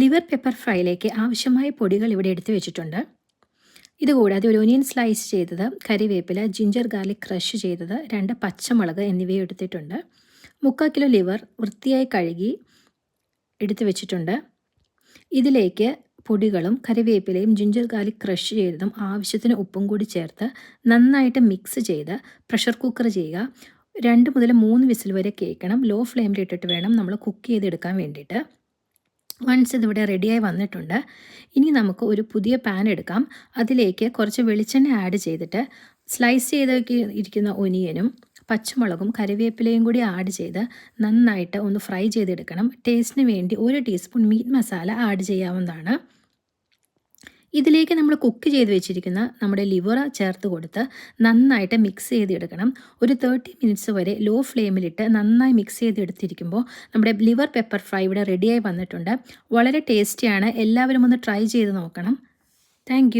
Liver pepper ഫ്രൈയിലേക്ക് ആവശ്യമായ പൊടികൾ ഇവിടെ എടുത്തു വെച്ചിട്ടുണ്ട്. ഇതുകൂടാതെ ഒരു ഒനിയൻ സ്ലൈസ് ചെയ്തത് കരിവേപ്പില ജിഞ്ചർ ഗാർലിക് ക്രഷ് ചെയ്തത് രണ്ട് പച്ചമുളക് എന്നിവയും എടുത്തിട്ടുണ്ട്. മുക്കാൽ കിലോ ലിവർ വൃത്തിയായി കഴുകി എടുത്തു വെച്ചിട്ടുണ്ട്. ഇതിലേക്ക് പൊടികളും കറിവേപ്പിലയും ജിഞ്ചർ ഗാർലിക് ക്രഷ് ചെയ്തതും ആവശ്യത്തിന് ഉപ്പും കൂടി ചേർത്ത് നന്നായിട്ട് മിക്സ് ചെയ്ത് പ്രഷർ കുക്കർ ചെയ്യുക. രണ്ട് മുതൽ മൂന്ന് വിസിൽ വരെ കേൾക്കണം. ലോ ഫ്ലെയിമിൽ ഇട്ടിട്ട് വേണം നമ്മൾ കുക്ക് ചെയ്തെടുക്കാൻ വേണ്ടിയിട്ട്. വൺസ് ഇതിവിടെ റെഡിയായി വന്നിട്ടുണ്ട്. ഇനി നമുക്ക് ഒരു പുതിയ പാൻ എടുക്കാം. അതിലേക്ക് കുറച്ച് വെളിച്ചെണ്ണ ആഡ് ചെയ്തിട്ട് സ്ലൈസ് ചെയ്ത് ഇരിക്കുന്ന ഒനിയനും പച്ചമുളകും കറിവേപ്പിലയും കൂടി ആഡ് ചെയ്ത് നന്നായിട്ട് ഒന്ന് ഫ്രൈ ചെയ്തെടുക്കണം. ടേസ്റ്റിന് വേണ്ടി ഒരു ടീസ്പൂൺ മീറ്റ് മസാല ആഡ് ചെയ്യാവുന്നതാണ്. ഇതിലേക്ക് നമ്മൾ കുക്ക് ചെയ്ത് വെച്ചിരിക്കുന്ന നമ്മുടെ ലിവർ ചേർത്ത് കൊടുത്ത് നന്നായിട്ട് മിക്സ് ചെയ്തെടുക്കണം. ഒരു തേർട്ടി മിനിറ്റ്സ് വരെ ലോ ഫ്ലെയിമിലിട്ട് നന്നായി മിക്സ് ചെയ്തെടുത്തിരിക്കുമ്പോൾ നമ്മുടെ ലിവർ പെപ്പർ ഫ്രൈ ഇവിടെ റെഡിയായി വന്നിട്ടുണ്ട്. വളരെ ടേസ്റ്റിയാണ് എല്ലാവരും ഒന്ന് ട്രൈ ചെയ്ത് നോക്കണം. താങ്ക്